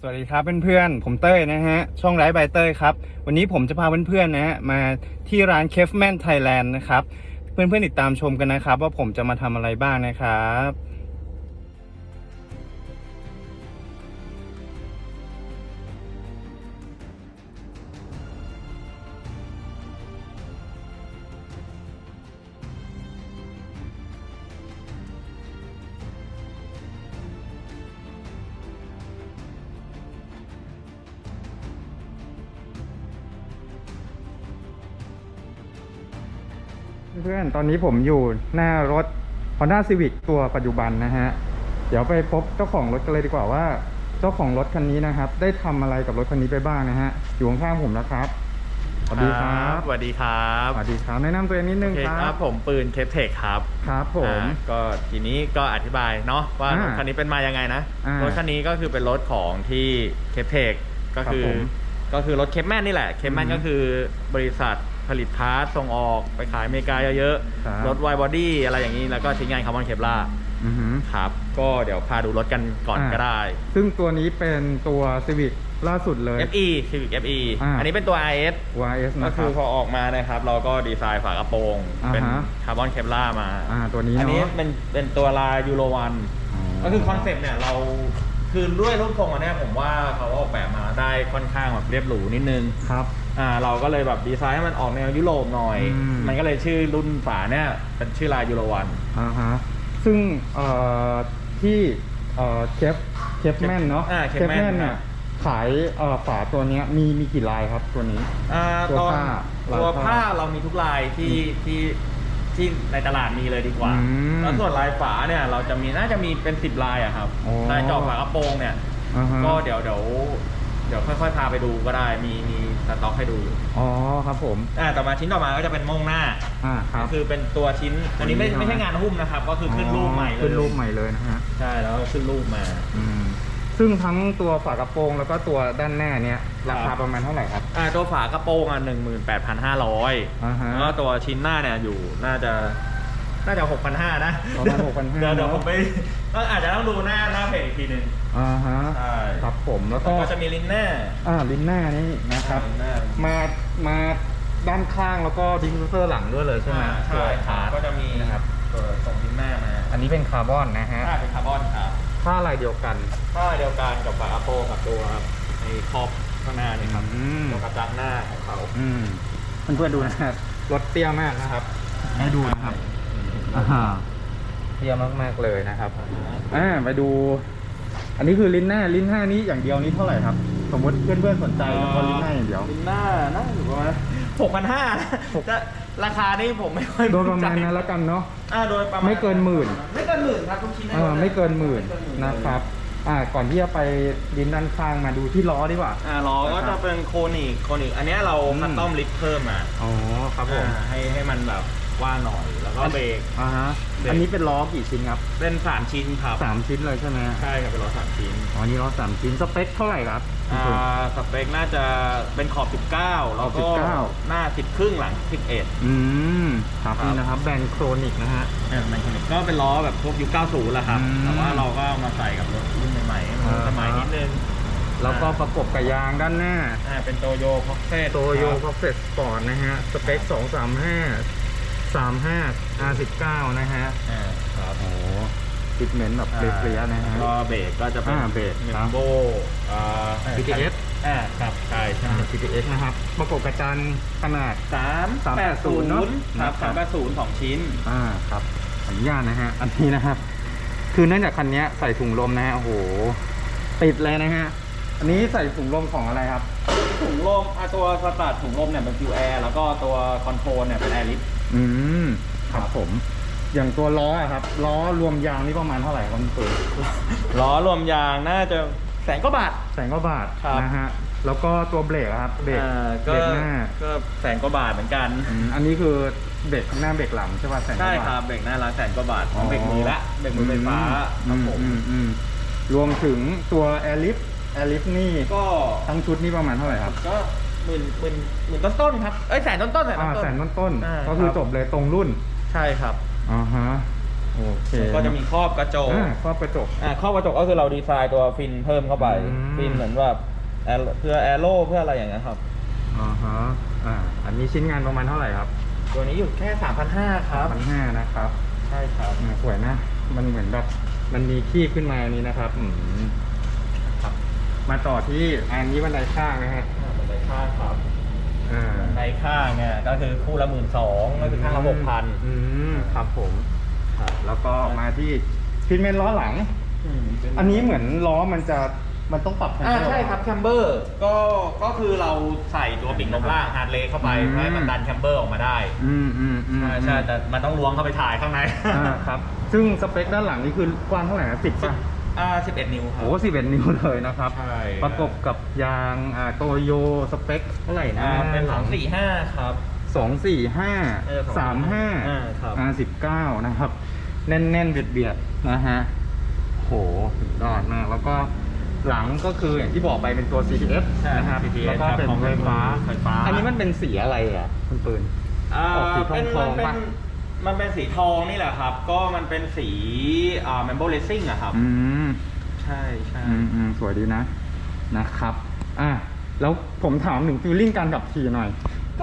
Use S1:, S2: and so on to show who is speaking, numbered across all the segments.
S1: สวัสดีครับเพื่อนๆ ผมเต้ยนะฮะ ช่องไร้ใบเต้ยครับ วันนี้ผมจะพาเพื่อนๆนะฮะมาที่ร้านเคฟแมนไทยแลนด์นะครับ เพื่อนๆติดตามชมกันนะครับ ว่าผมจะมาทำอะไรบ้างนะครับ เพื่อนๆ ตอนนี้ผมอยู่หน้ารถ Honda Civic ตัวปัจจุบันนะฮะ เดี๋ยวไปพบเจ้าของรถกันเลยดีกว่าว่า เจ้าของรถคันนี้นะครับ ได้ทำอะไรกับรถคันนี้ไปบ้างนะฮะ อยู่ข้างๆผมนะครับสวัสดีครับ
S2: สวัสดีครับ
S1: สวัสดีครับแนะนำตัวเองนิดนึ
S2: โองเค
S1: ค
S2: ค
S1: รั
S2: รับบผมปืนเคปเทคครับ
S1: ครับผม
S2: อ่าก็ทีนี้ก็อธิบายเนาะว่า
S1: อ่าร
S2: ถคันนี้เป็นมายังไงนะ
S1: อ่าร
S2: ถคันนี้ก็คือเป็นรถของที่เคปเทคก็คือ
S1: ครับผม
S2: ก็คือรถเคปแมนนี่แหละเคปแม
S1: อื
S2: น
S1: ม
S2: ก็คือบริษัท ผลิตพาร์ทส่งออกไปขายอเมริกาเยอะ
S1: ครับ
S2: ๆรถไวบอดี้อะไรอย่างนี้แล้วก็ชิ้นงานคาร์บอนเคปล่า
S1: อือหือ
S2: ครับ ก็เดี๋ยวพาดูรถกันก่อน
S1: อ่า
S2: ก็ได้
S1: ซึ่งตัวนี้เป็นตัว Civic ล่าสุดเลย
S2: FE Civic FE
S1: อ่า
S2: อันนี้เป็นตัว IS
S1: YS
S2: ก็
S1: นะค
S2: คื
S1: รั
S2: อบพอออกมานะครับ เราก็ดีไซน์ฝากระโปรง
S1: อ่าฮะ
S2: เป็นคาร์บอนเคปล่ามา
S1: อ่าตัวนี้
S2: อันนี้
S1: เนาะ
S2: เป็นเป็นตัวลายยูโรวัน
S1: อ๋อ
S2: ก็คือคอนเซปต์เนี่ยเราคือด้วยรูปทรงอันเนี้ยผมว่าเขาออกแบบมาได้ค่อนข้างแบบเรียบหรูนิดนึง
S1: ครับ
S2: อ่าเราก็เลยแบบดีไซน์ให้มันออกแนวยุโรปหน่อย
S1: อืม
S2: มันก็เลยชื่อรุ่นฝาเนี่ยเป็นชื่อลายยูโรวัน
S1: อ่าฮะซึ่งเอ่อที่เอ่อเคฟเคฟแมนเนาะ
S2: อ่า
S1: เคฟ
S2: Caveman
S1: แมน เนี่ย
S2: อะ
S1: ขายเอ่อฝาตัวเนี้ยมีมีกี่ลายครับตัวนี้
S2: อ่า
S1: ตัว
S2: ตอน
S1: ผ้าลาย
S2: ตัว
S1: ผ้า
S2: ผ้าเรามีทุกลายที่ที่ที่ในตลาดมีเลยดีกว่า
S1: อืม
S2: แล้วส่วนลายฝาเนี่ยเราจะมีน่าจะมีเป็นสิบลายอะครับ
S1: อ๋อ
S2: ลายเจาะฝากระโปรงเนี่ย
S1: อ่าฮะ
S2: ก็เดี๋ยวเดี๋ยว เดี๋ยวค่อยๆพาไปดูก็ได้มีมีสต็อกให้ดูอยู่
S1: อ๋อครับผม
S2: อ่าต่อมาชิ้นต่อมาก็จะเป็นโม่งหน้า
S1: อ่าครับ
S2: ก็คือเป็นตัวชิ้น อันนี้ไม่
S1: อันนี้
S2: ไม่ใช่งานหุ้มนะครับ ก็คือขึ้นรูปใหม่เลย
S1: ขึ้นรูปใหม่เลยนะฮะ
S2: ใช่แล้วก็ขึ้นรูปมา
S1: อืมซึ่งทั้งตัวฝากระโปรงแล้วก็ตัวด้านหน้าเนี่ยราคาประมาณเท่าไหร่ครับ
S2: อ่าตัวฝากระโปรงอะหนึ่งหมื่นแปดพันห้าร้อย
S1: อ่าฮะ
S2: แล้วก็ตัวชิ้นหน้าเนี่ยอยู่น่าจะ น่าจะหกพันห้านะ
S1: ประมาณ6,500
S2: เดี๋ยวเดี๋ยวผมไปก็อาจจะต้องดูหน้าหน้าเพจอีกทีหนึ่ง
S1: อ่าฮะ
S2: ใช่
S1: ครับผมแล้ว
S2: แล้ว
S1: ก็
S2: ก็จะมีลิ้นหน้า
S1: อ่าลิ้นหน้านี่นะครับ
S2: ลิ้นหน้า
S1: มามาด้านข้างแล้วก็ดิฟฟิวเซอร์หลังด้วยเลยใช่ไหม
S2: อ่าใช่
S1: คาร์
S2: ก็จะมี
S1: นะครับ
S2: ตัวส่งลิ้นหน้ามา
S1: อันนี้เป็นคาร์บอนนะฮะ
S2: ถ้าเป็นคาร์บอนครับ
S1: ผ้าลายเดียวกัน
S2: ถ้าเดียวกันกับฝากระโปรงกับตัวไอ้ครอบข้างหน้านี่ครับ
S1: อืม
S2: ตัวกระจังหน้าของเขา
S1: อืมเพื่อนๆดูนะครับรถเตี้ยมากนะครับให้ดูนะครับอ่า เตี้ยมากๆเลยนะครับอ่าไปดู อันนี้คือลิ้นหน้าลิ้นหน้านี้อย่างเดียวนี้เท่าไหร่ครับ สมมติเพื่อนๆสนใจเฉพาะลิ้นหน้าอย่างเดียว
S2: ลิ้นหน้าน่าอยู่ประมาณหกพันห้าจะราคานี่ผมไม่ค่อย
S1: โดยประมาณนั้นแล้วกันเนาะ
S2: อ่าโดยประมาณ
S1: ไม่เกินหมื่น
S2: ไม่เกินหมื่นครับทุกชิ้น
S1: เออไม่เกินหมื่นนะครับ อ่า ก่อนที่จะไปลิ้นด้านข้างมาดูที่ล้อดีกว่า
S2: อ่าล้อก็จะเป็นโคนิกโคนิกอันเนี้ยเรา
S1: อืม
S2: คัสตอมลิฟต์เพิ่มมา
S1: อ๋อ ครับผม
S2: อ่าให้ให้มันแบบ กว่างหน่อย แล้วก็เบรก
S1: อ่าฮะ
S2: เบรก
S1: อันนี้เป็นล้อกี่ชิ้นครับ
S2: เป็นสามชิ้นครับ
S1: สามชิ้นเลยใช่ไหม
S2: ใช่ครับเป็นล้อสามชิ้น
S1: อ๋ออันนี้ล้อสามชิ้นสเปคเท่าไหร่ครับ
S2: อ่าสเปคน่าจะเป็นขอบ 19 แล้วก็
S1: ขอบ19
S2: หน้า 10 ครึ่งหลัง 11
S1: อืมครับ
S2: ครับ
S1: นี่นะครับแบรนด์โครนิกนะฮะ
S2: เออมันก็เป็นล้อแบบพวกยุค 90แหละครับ
S1: อืม
S2: แต่ว่าเราก็เอามาใส่กับรถรุ่นใหม่ๆให้มัน
S1: อ่า
S2: สมัยนิดนึง
S1: แล้วก็ประกบกับยางด้านหน้า
S2: อ่าเป็นโตโยพ็อกเซต
S1: โตโยพ็อกเซตสปอร์ตนะฮะ สเปค 235 35 R19 นะฮะ
S2: อ่าครับ
S1: โอ้ติดเมนต์แบบเปรี้ยๆนะฮะ
S2: ก็เบรกก็จะเป็น
S1: อ่าเบรก
S2: เม
S1: ครับ
S2: มโบอ่า
S1: PTS
S2: อ่าครับใช่ใช่
S1: PTX นะครับ ประกบกระจันขนาด
S2: สามแปดศูนย์
S1: เนอะ
S2: ครับ
S1: ครั
S2: สา
S1: บ
S2: มแปดศูนย์สองชิ้น
S1: อ่าครับขออนุญาตนะฮะ อันนี้นะครับ คือเนื่องจากคันนี้ใส่ถุงลมนะฮะ โอ้โห ติดเลยนะฮะ อันนี้ใส่ถุงลมของอะไรครับ
S2: ถุงลมอะตัวสตาร์ทถุงลมเนี่ยเป็นฟิวแอร์แล้วก็ตัวคอนโทรลเนี่ยเป็นแอร์ลิฟ
S1: อืมครับผม อย่างตัวล้ออะครับ ล้อรวมยางนี่ประมาณเท่าไหร่ครับคุณปืน
S2: ล้อรวมยางน่าจะแสนกว่าบาท
S1: แสนกว่าบาท
S2: ครับ
S1: นะฮะแล้วก็ตัวเบรกอะครับเบรก
S2: อ่า
S1: เบรกหน้า
S2: ก็แสนกว่าบาทเหมือนกัน
S1: อืมอันนี้คือเบรกหน้าเบรกหลังใช่ป่ะแสนก
S2: ใช่
S1: ว่าบาท
S2: ครับเบรกหน้าร้านแสนกว่าบาทของเบรกมือละเบรกมือไฟฟ้าค
S1: อื
S2: รับ
S1: ม
S2: ผม
S1: อืมอืมรวมถึงตัวแอร์ลิฟแอร์ลิฟนี่
S2: ก็
S1: ทั้งชุดนี่ประมาณเท่าไหร่ครับ
S2: ก็ หมื่นหมื่นหมื่นต้นๆครับเอ้ยแสนต้นๆแสน
S1: อ่า
S2: ต้นๆ
S1: แสนต้น
S2: อ่า
S1: ๆก็คือ
S2: ครับ
S1: จบเลยตรงรุ่น
S2: ใช่ครับ
S1: อ่าฮะโอเค
S2: ก็จะมีครอบกระจก
S1: อ่าครอบกระจก
S2: อ่าครอบกระจกก็คือเราดีไซน์ตัวฟินเพิ่มเข้าไป
S1: อืม
S2: ฟินเหมือนว่าแอโร่เพื่อแอโร่เพื่ออะไรอย่างเงี้ยครับ
S1: อ่าฮะอ่าอันนี้ชิ้นงานประมาณเท่าไหร่ครับ
S2: ตัวนี้อยู่แค่3,500ครับ
S1: พันห้านะครับ
S2: ใช่ครับ
S1: อ่าสวยนะ มันเหมือนแบบมันมีขี้ขึ้นมานี้นะครับอืมครับ มาต่อที่อันนี้บันไดข้างนะฮะ
S2: บันไดข้างครับ
S1: อ่า
S2: บันไดข้างเนี่ยก็คือคู่ละหมื่นสองก็คือข้างละหกพัน
S1: อืมครับผมครับแล้วก็มาที่ฟิตเมนล้อหลัง อันนี้เหมือนล้อมันจะมันต้องปรับ
S2: อ่า
S1: แนเซิล
S2: ใช่ครับแคมเบอร์ก็ก็คือเราใส่ตัวบิ่งลมล่างฮาร์ดเลย์เข้าไป
S1: อืม
S2: เพื่อให้มันดันแคมเบอร์ออกมาได้
S1: อืมอืมอืม
S2: ใช่ใช่แต่มันต้องล้วงเข้าไปถ่ายข้างใน
S1: อ่าครับ ซึ่งสเปคด้านหลังนี่คือกว้างเท่าไหร่นะสิบป่ะ
S2: อ่า11 นิ้วครับ
S1: โอ้สิบเอ็ดนิ้วเลยนะครับ
S2: ใช่
S1: ประกบกับยางอ่าโตโยสเปคเท่าไหร่นะ
S2: อ่าเป็นสองสี่ห้าครับ
S1: สองสี่ห้า
S2: เออ
S1: สามห้า
S2: อ่าครับ
S1: อ่าสิบเก้านะครับ แน่นแน่นๆเบียดเบียดๆนะฮะโหสุดยอดมาก แล้วก็หลังก็คืออย่างที่บอกไปเป็นตัว CTF
S2: ใช่
S1: นะครับ
S2: CTF
S1: แล้วก็เป็น
S2: ครับ
S1: ไฟฟ้า
S2: ไฟฟ้า
S1: อันนี้มันเป็นสีอะไรอะคุณปืน
S2: อ่า
S1: ออกสีทอง
S2: เป็น
S1: ทอ
S2: มั
S1: ง
S2: นเป็
S1: ปะ
S2: น มันเป็นสีทองนี่แหละครับ ก็มันเป็นสีอ่า member racing อะครับ
S1: อืม
S2: ใช่ใช่
S1: อืมอืมสวยดีนะนะครับ อะแล้วผมถามหนึ่งฟีลลิ่งการขับขี่หน่อย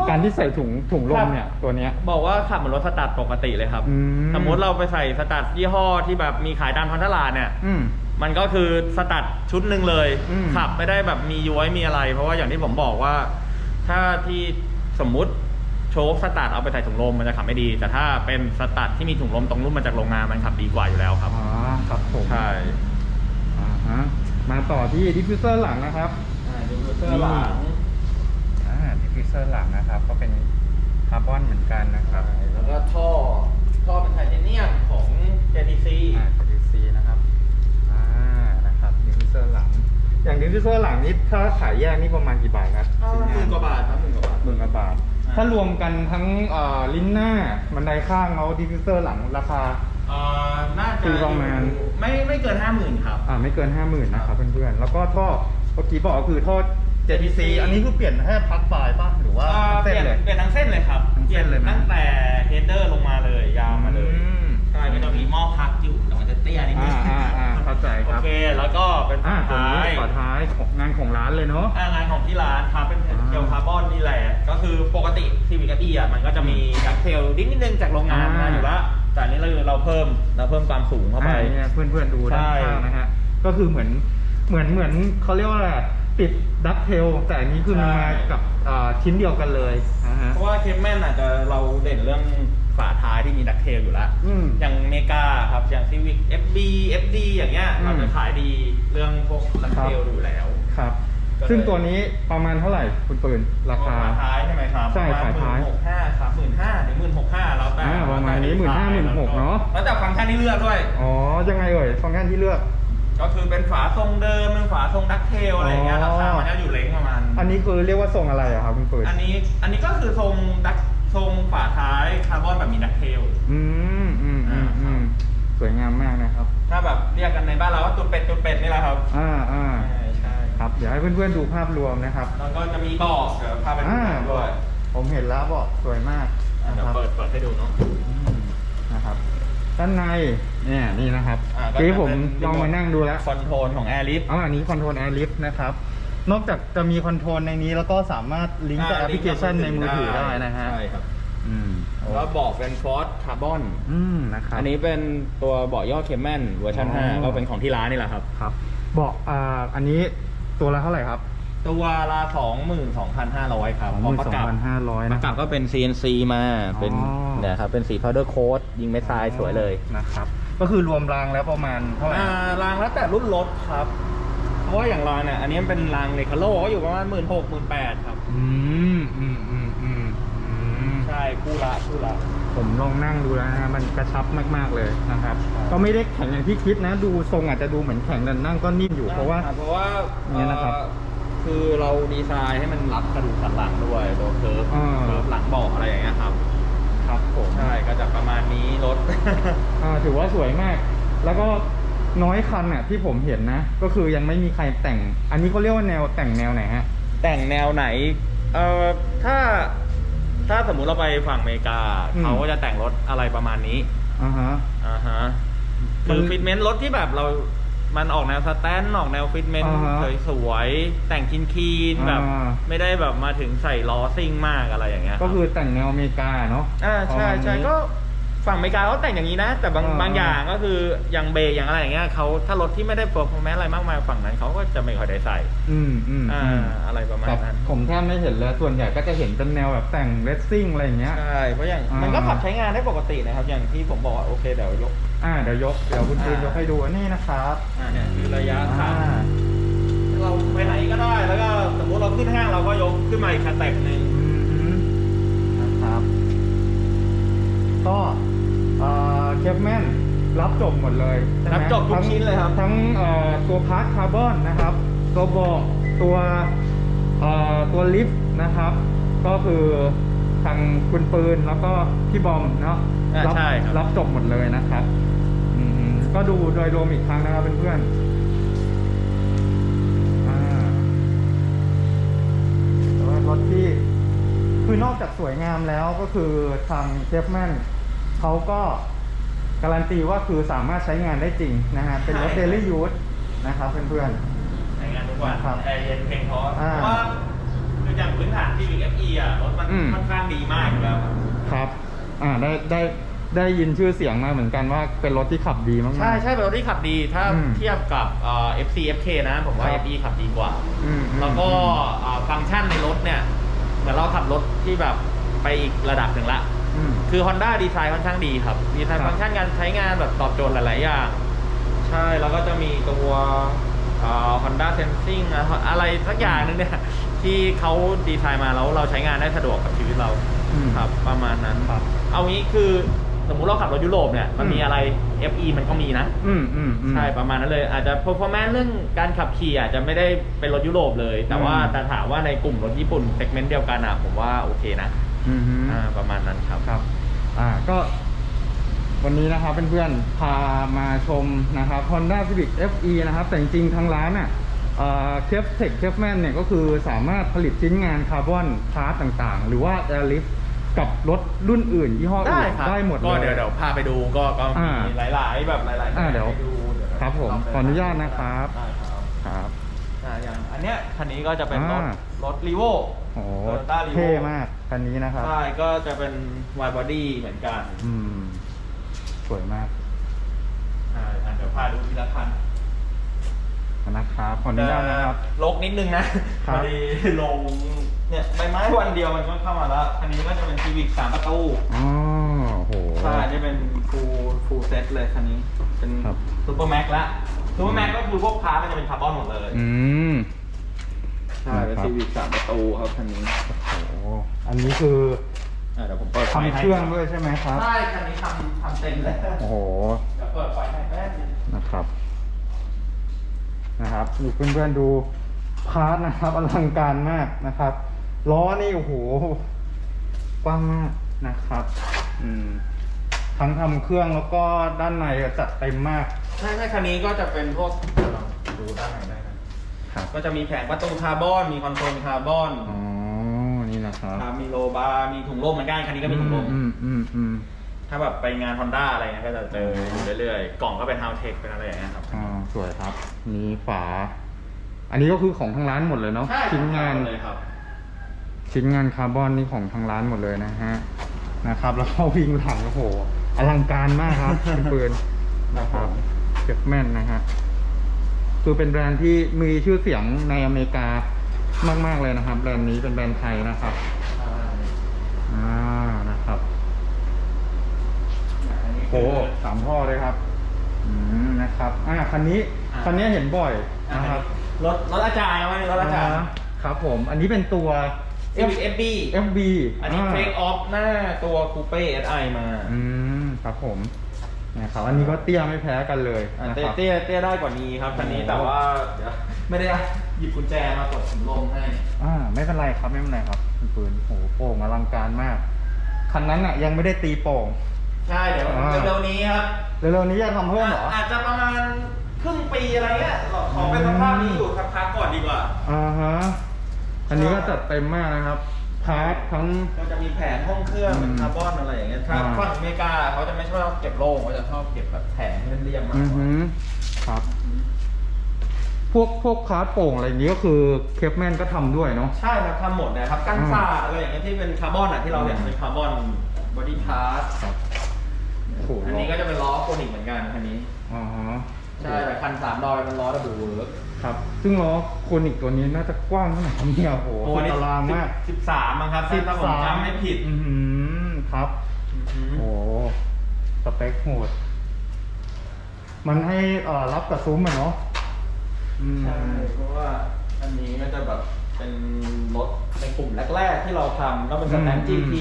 S1: การที่ใส่ถุงถุงลมเนี่ยตัวเนี้ย
S2: บอกว่าขับเหมือนรถสตาร์ทปกติเลยครับ
S1: อืม
S2: สมมติเราไปใส่สตาร์ทยี่ห้อที่แบบมีขายตามท้องตลาดเนี่ย
S1: อืม
S2: มันก็คือสตัดชุดหนึ่งเลย
S1: อืม
S2: ขับไม่ได้แบบมีย้อยมีอะไร เพราะว่าอย่างที่ผมบอกว่า ถ้าที่สมมุติ โชคสตัดเอาไปใส่ถุงลมมันจะขับไม่ดี แต่ถ้าเป็นสตัดที่มีถุงลมตรงรุ่นมาจากโรงงานมันขับดีกว่าอยู่แล้วครับ
S1: อ๋อครับผม
S2: ใช่
S1: อ่าฮะมาต่อที่ดิฟฟิวเซอร์หลังนะครับ
S2: ดูเสื้อหลัง
S1: อ่าดิฟฟิวเซอร์หลังนะครับ ก็เป็นคาร์บอนเหมือนกันนะครับ
S2: แล้วก็ท่อ ท่อเป็นไทเทเนียมของ JTC
S1: อ่า JDC นะครับ อ่า นะครับ ดิฟฟิวเซอร์หลัง อย่างดิฟฟิวเซอร์หลังนี้ถ้าขายแยกนี่ประมาณกี่บาทครับ
S2: หมื่นกว่าบาทครับหมื่นกว่าบาท
S1: หมื่นกว่าบาท
S2: อ่า
S1: ถ้ารวมกันทั้งเอ่อลิ้นหน้าบันไดข้างแล้วดิฟฟิวเซอร์หลังราคา
S2: อ่าน่าจะ
S1: คือประมาณ
S2: อยู่ไม่ไม่เกินห้าหมื่นครับ
S1: อ่าไม่เกิน 5 0,000นะครับเพื่อนๆ แล้วก็ท่อเมื่อกี้บอกก็คือท่อ JTC อันนี้คือเปลี่ยนแค่พักปลายป่ะหรือว่า
S2: อ่า
S1: เส้นเลย
S2: เปลี่ยนทั้งเส้นเลยครับ
S1: ทั้งเส้นเลยไหม
S2: ตั้งแต่เฮดเดอร์ลงมาเลยยาวมาเลย
S1: อืม
S2: ใช่ก็จะมีหม้อพักอยู่แต่มันจะเตี้ยนิดนึง
S1: อ่าอ่าอ่า เข้าใจครับ
S2: โอเค แล้วก็เป็น
S1: อ่า
S2: ฝา
S1: ตัว
S2: ท้า
S1: นี้
S2: ย
S1: ต่อท้ายของงานของร้านเลยเนาะ
S2: อ่างานของที่ร้านครับเป็น
S1: อ่า
S2: เทลคาร์บอนนี่แหละ ก็คือปกติทีวีกับอีอะมันก็จะมีดักเทลนิดนิดนึงจากโรงงาน
S1: อ่าม
S2: มาอยู่แล้วแต่อันนี้เราเราเพิ่มเราเพิ่มความสูงเข้าไป
S1: อ่าเนี่ยเพื่อนๆดูด้าน
S2: ใช่
S1: ข้างนะฮะ ก็คือเหมือนเหมือนเหมือนเขาเรียกว่าอะไรอะติดดักเทลแต่อันนี้คือมันมากับอ่าชิ้นเดียวกันเลยนะฮะ
S2: เพราะว่าเคมแมนอาจจะเราเด่นเรื่อง ฝาท้ายที่มีดักเทลอยู่แล้ว
S1: อืม
S2: อย่างเมกาครับอย่างซีวิก FB FD อย่างเงี้ย
S1: อืม
S2: เราจะขายดีเรื่องพวกดักเทลอยู่แล้ว
S1: ครับ
S2: ก็เลย
S1: ซึ่งตัวนี้ประมาณเท่าไหร่คุณปืนราคา
S2: ฝาท้ายใช่ไหมครับ
S1: ใช่ฝาท้าย
S2: หกห้าครับหมื่นห้าถึงหมื่นหกห้าแล้วแต่
S1: อ่าประมาณนี้
S2: แล้วแต่
S1: 15,000
S2: แล้วก็
S1: 16,000เนอะ
S2: แล้วแต่ฟังก์ชันที่เลือกด้วย
S1: อ๋อ ยังไงเอ่ยฟังก์ชันที่เลือก
S2: ก็คือเป็นฝาทรงเดิมเป็นฝาทรงดักเทลอะไรอย่างเงี้ย
S1: อ๋อ
S2: ราคามันจะอยู่เลงประมาณ
S1: อันนี้คือเรียกว่าทรงอะไรอะครับคุณปืน
S2: อันนี้อันนี้ก็คือทรงดัก ทรงฝาท้ายคาร์บอนแบบมีดักเทล
S1: อืมอืมอืมอืมสวยงามมากนะครับ
S2: ถ้าแบบเรียกกันในบ้านเราว่าตุดเป็ดตุดเป็ดนี่แหละครับ
S1: อ่าอ่า
S2: ใช่ใช่
S1: ครับ เดี๋ยวให้เพื่อนๆดูภาพรวมนะครับ
S2: แล้วก็จะมีเบาะเดี๋ยวพาไปดู
S1: อ่า
S2: หนังด้วย
S1: ผมเห็นแล้วบอกสวยมาก
S2: อะ
S1: นะ
S2: เดี๋ย
S1: ควรับ
S2: เปิดเปิดให้ดูเนาะ
S1: อืมนะครับ ด้านในเนี่ยนี่นะครับ
S2: อ่าก็
S1: ที่
S2: จะ
S1: ผม
S2: เป็น
S1: ลองมานั่งดูแล้ว
S2: คอนโทรลของแอร์ลิฟ
S1: อ๋ออันนี้คอนโทรลแอร์ลิฟต์นะครับ นอกจากจะมีคอนโทรลในนี้แล้วก็สามารถลิงก์กับแอปพลิเคชันในมือถือได้นะฮะ
S2: ใช่ครับ
S1: อืม
S2: แล้วเบอกเป็นฟอสคาร์บอน
S1: อืมนะครับ
S2: อันนี้เป็นตัวเบาะย่อเคมแมนเวอร์ชัน
S1: อ๋อ
S2: 5ก็เป็นของที่ร้านนี่แหละครับ
S1: ครับเบาะอ่าอันนี้ตัวละเท่าไหร่ครับ
S2: ตัวละ22,500 ครับ
S1: 22,500
S2: ประกับ
S1: นะ
S2: ประกับก็เป็น CNC มาเป็น
S1: อ๋อ
S2: เนี่ยครับเป็นสี powder coat ยิงเม็ดทรายสวยเลย
S1: นะครับก็คือรวมรางแล้วประมาณเท่าไหร่
S2: อ่ารางแล้วแต่รุ่นรถครับเพ ราะว่าอย่างรางเนี่ยอันนี้มันเป็นรางเลคาโลก็อยู่ประมาณ1 6 0 0 0 1 8 0 0ครับ
S1: อืมอืมอืมอืมอืม
S2: ใช่คู่ละคู่ละ
S1: ผมลองนั่งดูแล้วนะมันกระชับมากๆเลยนะครับ ก็ไม่ได้แข็งอย่างที่คิดนะ ดูทรงอาจจะดูเหมือนแข็งแต่นั่งก็นิ่มอยู่เพราะว่า
S2: เพราะว่า
S1: เนี่ยนะครับ
S2: เอ่อคือเราดีไซน์ให้มันรับกระดูกสันหลังด้วยตัวเคิร์ฟ
S1: อ่า
S2: เคิร์ฟหลังเบาะอะไรอย่างเงี้ยครับ
S1: ครับผม
S2: ใช่ก็จะประมาณนี้รถ
S1: อ่าถือว่าสวยมาก แล้วก็ น้อยคันอะที่ผมเห็นนะ ก็คือยังไม่มีใครแต่ง อันนี้เขาเรียกว่าแนวแต่งแนวไหนฮะ
S2: แต่งแนวไหน เอ่อ ถ้า ถ้าสมมุติเราไปฝั่งอเมริกา
S1: อืม
S2: เขาก็จะแต่งรถอะไรประมาณนี้
S1: อ่าฮะ
S2: อ่าฮะ
S1: มัน
S2: คือฟิตเมนต์รถที่แบบเรา มันออกแนวสแตนออกแนวฟิตเมนต์
S1: อ่าฮะ
S2: สวยๆ แต่งคินคีนๆแบบ
S1: อ่า
S2: ไม่ได้แบบมาถึงใส่ล้อซิ่งมากอะไรอย่างเงี้ย
S1: ก็คือแต่งแนวอเมริกาเนาะ
S2: อ่า ใช่ใช่
S1: ประมาณนี้
S2: ก็ ฝั่งอเมริกาเขาแต่งอย่างนี้นะ แต่บาง
S1: อ่า
S2: บางอย่างก็คืออย่างเบรกอย่างอะไรอย่างเงี้ยเขาถ้ารถที่ไม่ได้เปอร์ฟอร์แมนซ์อะไรมากมายฝั่งนั้นเขาก็จะไม่ค่อยได้ใส่
S1: อืมอืม
S2: อ่า
S1: อืม
S2: อะไรประมาณ
S1: แต่
S2: นั้น
S1: ผมแทบไม่เห็นเลยส่วนใหญ่ก็จะเห็นเป็นแนวแบบแต่งเรสซิ่งอะไรอย่างเงี้ย
S2: ใช่เพราะอย่าง
S1: อ่ามั
S2: มันก็ขับใช้งานได้ปกตินะครับ อย่างที่ผมบอกว่าโอเคเดี๋ยวยก
S1: อ่าเดี๋ยวยกเดี๋ยวคุณปืน
S2: อ่าย
S1: ยกให้ดูอันนี้นะครับ
S2: อ่าเนี่ยคือระยะทา
S1: อ่าง
S2: เราไปไหนก็ได้แล้วก็สมมติเราขึ้นห้างเราก็ยกขึ้นมาอีกสเต็ปหนึ่ง ทั้
S1: ง
S2: เอ่
S1: อตัวพาร์ทคาร์บอนนะครับตัวเบอกตัวเอ่อตัวลิฟต์นะครับ ก็คือทางคุณปืนแล้วก็พี่บอมเนาะ
S2: อ่า
S1: รับ
S2: ใช่ครับ
S1: รับจบหมดเลยนะครับอืมก็ดูโดยรวมอีกครั้งนะครับเพื่อนๆอ่าแต่ว่ารถที่คือนอกจากสวยงามแล้วก็คือทางเจฟแมนเขาก็ การันตีว่าคือสามารถใช้งานได้จริงนะฮะเป็นรถ
S2: ใช่
S1: เดลี่ยูสนะครับเพื่อน
S2: ใช้งานทุกวัน
S1: ครับ
S2: แอร์เย็นเพลงเพราะเพ
S1: อ่า
S2: ราะว่าคืออย่างพื้นฐานที่ FE อะรถมัน
S1: อืม
S2: ค่อนข้างดีมากอยู่แล้วครับ
S1: ๆครับอ่าได้ได้ได้ยินชื่อเสียงมาเหมือนกันว่าเป็นรถที่ขับดีมากๆ
S2: ใช่ใช่เป็นรถที่ขับดีถ้า
S1: อืม
S2: เทียบกับเอ่อ FC FK นะผมว่า
S1: ครับ
S2: FE ขับดีกว่า
S1: อืมอืม
S2: แล้วก็อ่าฟังก์ชันในรถเนี่ย เหมือนเราขับรถที่แบบไปอีกระดับหนึ่งละ
S1: อืม
S2: คือ Honda ดีไซน์ค่อนข้างดีครับ ดีไซ
S1: ครั
S2: น์
S1: บ
S2: ฟังก์ชันการใช้งานแบบตอบโจทย์หลาย ๆ อย่าง ใช่ แล้วก็จะมีตัวอ่า Honda Sensing อะอะไรสักอย่างหนึงเนี่ย ที่เขาดีไซน์มาแล้วเราใช้งานได้สะดวกกับชีวิตเรา
S1: อืม
S2: ครับ ประมาณนั้น
S1: ครับ
S2: เอางี้คือสมมุติเราขับรถยุโรปเนี่ยมัน
S1: อืม
S2: มีอะไร FE มันก็มีนะ
S1: อืมอืมอืม
S2: ใช่ประมาณนั้นเลย อาจจะ performance เรื่องการขับขี่อาจจะไม่ได้เป็นรถยุโรปเลย แต่ว่า
S1: อืม
S2: แต่ถามว่าในกลุ่มรถญี่ปุ่นเซกเมนต์เดียวกันอะผมว่าโอเคนะ
S1: อืมฮึ
S2: อ่าประมาณนั้นครับ
S1: ครับ อ่าก็วันนี้นะครับเพื่อนๆพามาชมนะครับ Honda Civic FE นะครับ แต่จริงๆทางร้านอะเคฟเทคเคฟแมนเนี่ยก็คือสามารถผลิตชิ้นงานคาร์บอนพาร์ตต่างๆ หรือว่า Air Lift กับรถรุ่นอื่นยี่ห้อ
S2: ได้
S1: อื่น
S2: ครับ
S1: ได้หมดเลย
S2: ก็เดี๋ยวเดี๋ยวพาไปดูก็ก็
S1: อ่า
S2: มีหลาย ๆ แบบหลายๆ
S1: อ่าเดี๋ยว
S2: ให้ดูเดี๋ยว
S1: ครับผม
S2: เาไป
S1: ขออนุญาตนะครับ
S2: ได้ครับ เนี้ยคันนี้ก็จะเป็นรถ
S1: อ่า ร
S2: ถรีโว
S1: โอ้โห
S2: Toyota Revo
S1: เท่มากคันนี้นะครับ
S2: ใช่ก็จะเป็นวายบอดี้เหมือนกัน
S1: อืม สวยมาก
S2: อ่าอะเดี๋ยวพาดูทีละคัน
S1: นะครับขออนุญาตนะครับ
S2: ลกนิดนึงนะ
S1: ค
S2: พ
S1: รับ
S2: อดีลงเนี่ยใบไม้วันเดียวมันก็เข้ามาแล้วคันนี้ก็จะเป็นซีวิกสามประตู
S1: อ๋อโห
S2: ใช่จะเป็นฟูลฟูลเซตเลยคันนี้ เป็น
S1: ครับ
S2: ซูเปอร์แม็กละซูเปอร์แม็กก็คือพวกพาร์ทมันจะเป็นคาร์บอนหมดเลย
S1: อืม
S2: ใช่เป็น
S1: ครับ
S2: ซีวิกสามประตูครับคันนี้
S1: โอ้โหอันนี้คือ
S2: อะเดี๋ยวผมเปิดไฟ
S1: ทำ
S2: ให้
S1: เครื่องด้วยใช่ไหมครับ
S2: ใช่คันนี้ทำทำเต็มเลย
S1: โอ้โห
S2: เดี๋ยวเปิดไฟให้แป๊บนึง
S1: นะครับ นะครับนี่เพื่อนๆดูพาร์ทนะครับอลังการมากนะครับล้อนี่โอ้โหกว้างมากนะครับ อืม ทั้งทำเครื่องแล้วก็ด้านในจัดเต็มมาก
S2: ใช่ใช่คันนี้ก็จะเป็นพวกเดี๋ยวลองดูด้านในได้นะ ครับ ก็จะมีแผงประตูคาร์บอน มีคอนโซลคาร์บอน
S1: อ๋อ นี่นะครับ
S2: ครับมีโลบาร์มีถุงลมเหมือนกันคันนี้ก็มีถุงลม
S1: อืมอืมอืม
S2: ถ้าแบบไปงาน Honda อะไรเงี้ยก็จะเจออยู่เรื่อยๆ กล่องก็เป็น h o u t e c h เป็นอะไรอย่างเงี้ยครับ
S1: อ่าสวยครับ มีฝา อันนี้ก็คือของทางร้านหมดเลยเนาะ
S2: ใช่
S1: ชิ้นงาน
S2: เลยครับ
S1: ชิ้นงานคาร์บอนนี่ของทางร้านหมดเลยนะฮะนะครับ แล้วก็วิ่งหลังโอ้โหอลังการมากครับ เป็นปืนนะครับเก็บแม่นนะฮะ คือเป็นแบรนด์ที่มีชื่อเสียงในอเมริกามาก ๆ เลยนะครับ แบรนด์นี้เป็นแบรนด์ไทยนะครับอ่านะครับ
S2: อันนี้
S1: โอ้
S2: คือ
S1: สามท่อเลยครับอืมนะครับอ่าคันนี้
S2: อ่า
S1: คันนี้เห็นบ่อยนะครับ
S2: รถรถอาจารย์นะวันนี้รถอาจารย์
S1: อ่ครับผม อันนี้เป็นตัว
S2: Civic FB
S1: FB
S2: อันนี้าเ a กออฟหน้าตัวคูเป้ SI มา
S1: อืมครับผม นะครับอันนี้ก็เตี้ยไม่แพ้กันเลย
S2: อะ
S1: นะ
S2: เตี้
S1: ค
S2: ย
S1: รับ
S2: เตี้ยเตี้ยได้กว่านี้ครับคันนี้
S1: โอ้
S2: แต่ว่าเดี๋ยวไม่ได้หยิบกุญแจมากดถุงลมให้
S1: อ่าไม่เป็นไรครับไม่เป็นไรครับคุณปืนโอ้โหโป่งอลังการมากคันนั้นอะยังไม่ได้ตีโป่ง
S2: ใช่เดี๋ยว
S1: อ่า
S2: เร็วๆนี้ครับ
S1: เร็วๆนี้จะทำเพิ่มเหรอ
S2: อาจจะประมาณครึ่งปีอะไรเงี้ยขอเป็นสภาพนี้อยู่สักพักก่อนดีกว่า
S1: อ่าฮะ อันนี้ก็จัดเต็มมากนะครับพ พาร์ททั้ง
S2: ก็จะมีแผงห้องเครื่อง
S1: อืม
S2: เป็นคาร์บอนอะไรอย่างเงี้ยถ้า
S1: อ่า
S2: ฝั่งอเมริกาเขาจะไม่ชอบเก็บโล่งเขาจะชอบเก็บแบบแผงเรียบๆมาก
S1: อือก
S2: ว่า
S1: หือครับ พวกพวกพาร์ทโป่งอะไรอย่างนี้ก็คือเคปแมนก็ทำด้วยเนาะ
S2: ใช่ครับทำหมดนะครับกัน
S1: อืม
S2: ศาสตร์อะไรอย่างเงี้ยที่เป็นคาร์บอนอะที่เราเห็นเป็นคาร์บอนบอดี้พาร์ท
S1: โอ้โห
S2: อันนี้ก็จะเป็นล้อโคนิกเหมือนกันคันนี้
S1: อ๋อฮะ
S2: ใช่แต่คันสามดอยมันล้อดับเบิลเวิร์ก
S1: ครับ ซึ่งล้อโคนิกตัวนี้น่าจะกว้างเท่าไหร่ครับเนี่ยโอ้โห
S2: โอ้
S1: สุด
S2: นี่
S1: ตารางมาก
S2: สิบสามมั้งครับถ้าผมจำไม่ผิด
S1: อือหือครับ
S2: อืม
S1: โอ้โหสเปคโหด มันให้เอ่อรับกับซุ้มอะเนาะอืม
S2: ใช่เพราะว่าอันนี้ก็จะแบบ เป็นรถในกลุ่มแรกๆที่เราทำก็เป็นสแตน GT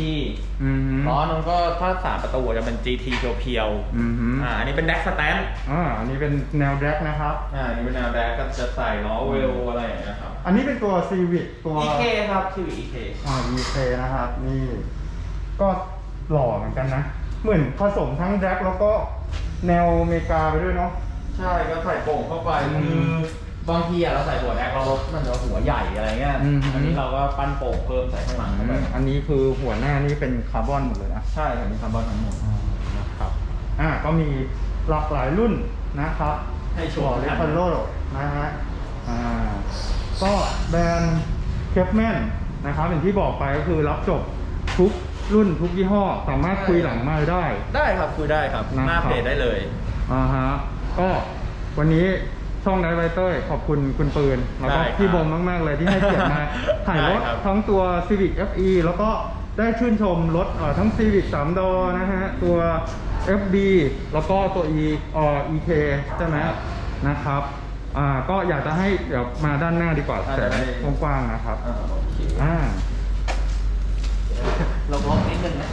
S1: อืมหือ
S2: ล้อนั้นก็ถ้าสามประตูจะเป็น GT เพียว
S1: อืมหือ
S2: ๆอ่าอันนี้เป็นแดกสแตน
S1: อ่าอันนี้เป็นแนวแดกนะครับ
S2: อ่าอันนี้เป็นแนวแดกก็จะใส่ล้อเวลอะไรอย่างเงี้ยครับ
S1: อันนี้เป็นตัวซีวิ c ตัว
S2: EK ครับชื่อ EK
S1: อ่า EK นะครับ นี่ ก็หล่อเหมือนกันนะ เหมือนผสมทั้งแดกแล้วก็แนวอเมริกาไปด้วยเนาะ
S2: ใช่ก็ใส่โป่งเข้าไป
S1: อืม
S2: คือ บางทีอะเราใส่หัวแดกเรารถมันจะหัวใหญ่อะไรเงี้ย
S1: อืม
S2: อันนี้เราก็ปั้นโป่งเพิ่มใส่ข้างหลังเข้าไป
S1: อันนี้คือหัวหน้านี่เป็นคาร์บอนหมดเลยนะ
S2: ใช่ครับมีคาร์บอนทั้งหมด
S1: นะครับ อ่า ก็มีหลากหลายรุ่นนะครับ
S2: ให้ช
S1: ตัว
S2: ม
S1: เลคอนโลนะฮะ อ่า ก็แบรนด์เคปแมนนะครับ อย่างที่บอกไปก็คือรับจบทุกรุ่นทุกยี่ห้อ สามารถคุยหลังไมาได้
S2: ได้ครับคุยได้ครับ
S1: นะครับ
S2: หน้าเพจได้เลย
S1: อ่าฮะ ก็วันนี้ ช่องไดไวเตอร์ขอบคุณคุณปืน แล้วก็
S2: ได้ครับ
S1: พี่บอมมาก ๆ เลยที่ให้เกียรติมา ถ่ายรถ
S2: ได้ครับ
S1: ทั้งตัว Civic FE แล้วก็ได้ชื่นชมรถเอ่อทั้ง Civic 3 ดอนะฮะ ตัว FB แล้วก็ตัว E เอ่อ EK ใช่ไหมนะครับอ่าก็อยากจะให้เดี๋ยวมาด้านหน้าดีกว่า
S2: อ่า
S1: แต่
S2: ได้
S1: กว้างๆนะครับ
S2: อ่าโอเค
S1: อ่า
S2: ลบลบนิดนึงนะ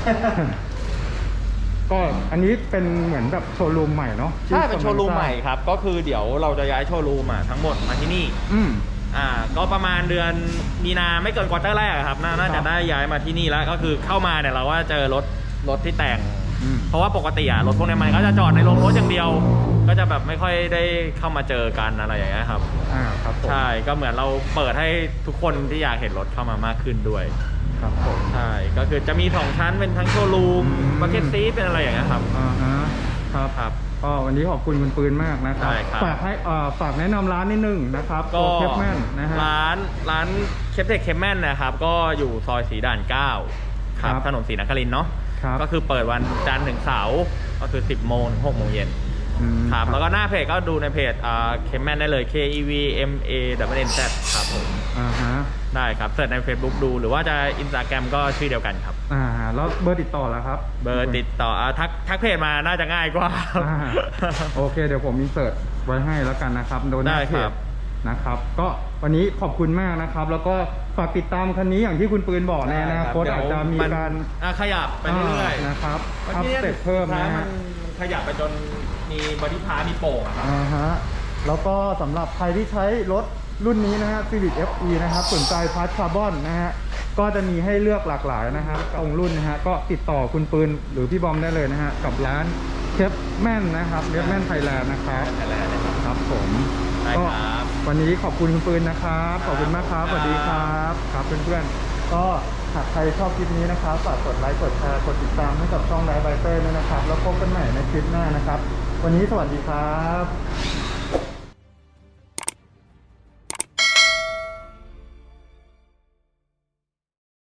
S1: ก็อันนี้เป็นเหมือนแบบโชว์รูมใหม่เนาะ
S2: ใช่เป็นโชว์รูมใหม่ครับ ก็คือเดี๋ยวเราจะย้ายโชว์รูมอะทั้งหมดมาที่นี่
S1: อืม
S2: อ่าก็ประมาณเดือนมีนาไม่เกินควอเตอร์แรกอะครับนาน่า
S1: ครั
S2: จะ
S1: บ
S2: ได้ย้ายมาที่นี่แล้วก็คือเข้ามาเนี่ยเราก็เจอรถรถที่แต่ง
S1: อืม
S2: เพราะว่าปกติอะรถพวกเนี้ยมันก็จะจอดในโรงรถอย่างเดียว ก็จะแบบไม่ค่อยได้เข้ามาเจอกันอะไรอย่างเงี้ยครับ
S1: อ่าครับผม
S2: ใช่ก็เหมือนเราเปิดให้ทุกคนที่อยากเห็นรถเข้ามามากขึ้นด้วย
S1: ครับผม
S2: ใช่ก็คือจะมีสองชั้นเป็นทั้งโชว์รูม
S1: อืม
S2: บัคเก็ตซีเป็นอะไรอย่างเงี้ยครับ
S1: อ่าฮะครับ
S2: ครับ
S1: ก็วันนี้ขอบคุณคุณปืนมากนะครับ
S2: ได้ครับ
S1: ฝากให้อ่าฝากแนะนำร้านนิดนึงนะครับ
S2: ก็
S1: เคปแมนนะฮะ
S2: ร้านร้านเคปเทคเคมแมนนะครับ ก็อยู่ซอยสีด่านเก้าครับ
S1: ครับ
S2: ถนนศรีนครินทร์เนาะ
S1: ครับ
S2: ก็คือเปิดวันจันทร์ถึงเสาร์ก็คือ 10 โมงถึง6โมงเย็น
S1: อืม
S2: ครับ แล้วก็หน้าเพจก็ดูในเพจอ่าเคมแมนได้เลย K E V M A W N Z ครับผม
S1: อ่าฮะ
S2: ได้ครับเสิร์ชใน Facebook ดู หรือว่าจะ Instagram ก็ชื่อเดียวกันครับ
S1: อ่าฮะแล้วเบอร์ติดต่อแล้วครับ
S2: เบอร์ติดต่ออ่าทักทักเพจมาน่าจะง่ายกว่า
S1: อ่าโอเค เดี๋ยวผมมีเสิร์ชไว้ให้แล้วกันนะครับโดนหน้า
S2: ได้
S1: เพ
S2: ครั
S1: จ
S2: บ
S1: นะครับ ก็วันนี้ขอบคุณมากนะครับ แล้วก็ฝากติดตามคันนี้อย่างที่คุณปืนบอกในอนาคต
S2: ได้
S1: อาจ
S2: รับ
S1: จะมี
S2: เดี๋ยว
S1: การ
S2: อะขยับไปเรื่อยาๆ
S1: นะครับ
S2: มื่
S1: อัพ
S2: กี้
S1: สเต็ปเพิ่ม
S2: สุดท้าย
S1: นะ
S2: มั
S1: ฮะ
S2: นขยับไปจนมีบอดี้พาร์ทมีโป่งอะครับ
S1: อ่าฮะ แล้วก็สำหรับใครที่ใช้รถรุ่นนี้นะฮะ Civic FE นะครับสนใจพาร์ทคาร์บอนนะฮะก็จะมีให้เลือกหลากหลายนะครับตรงรุ่นนะฮะก็ติดต่อคุณปืนหรือพี่บอมได้เลยนะฮะกับร้านเชฟแม่นนะครับเชฟแม่นไทยแลนด์นะครับ
S2: ไทยแลนด์นะครับ
S1: ครับผม
S2: ได้
S1: ก็
S2: ครับ
S1: วันนี้ขอบคุณคุณปืนนะครับขอบคุณมากครับสวัสดีครับครับเพื่อนๆก็หากใครชอบคลิปนี้นะครับฝากกดไลค์กดแชร์กดติดตามให้กับช่องไลฟ์ไบเตอร์ด้วยนะครับ แล้วพบกันใหม่ในคลิปหน้านะครับ วันนี้สวัสดีครับ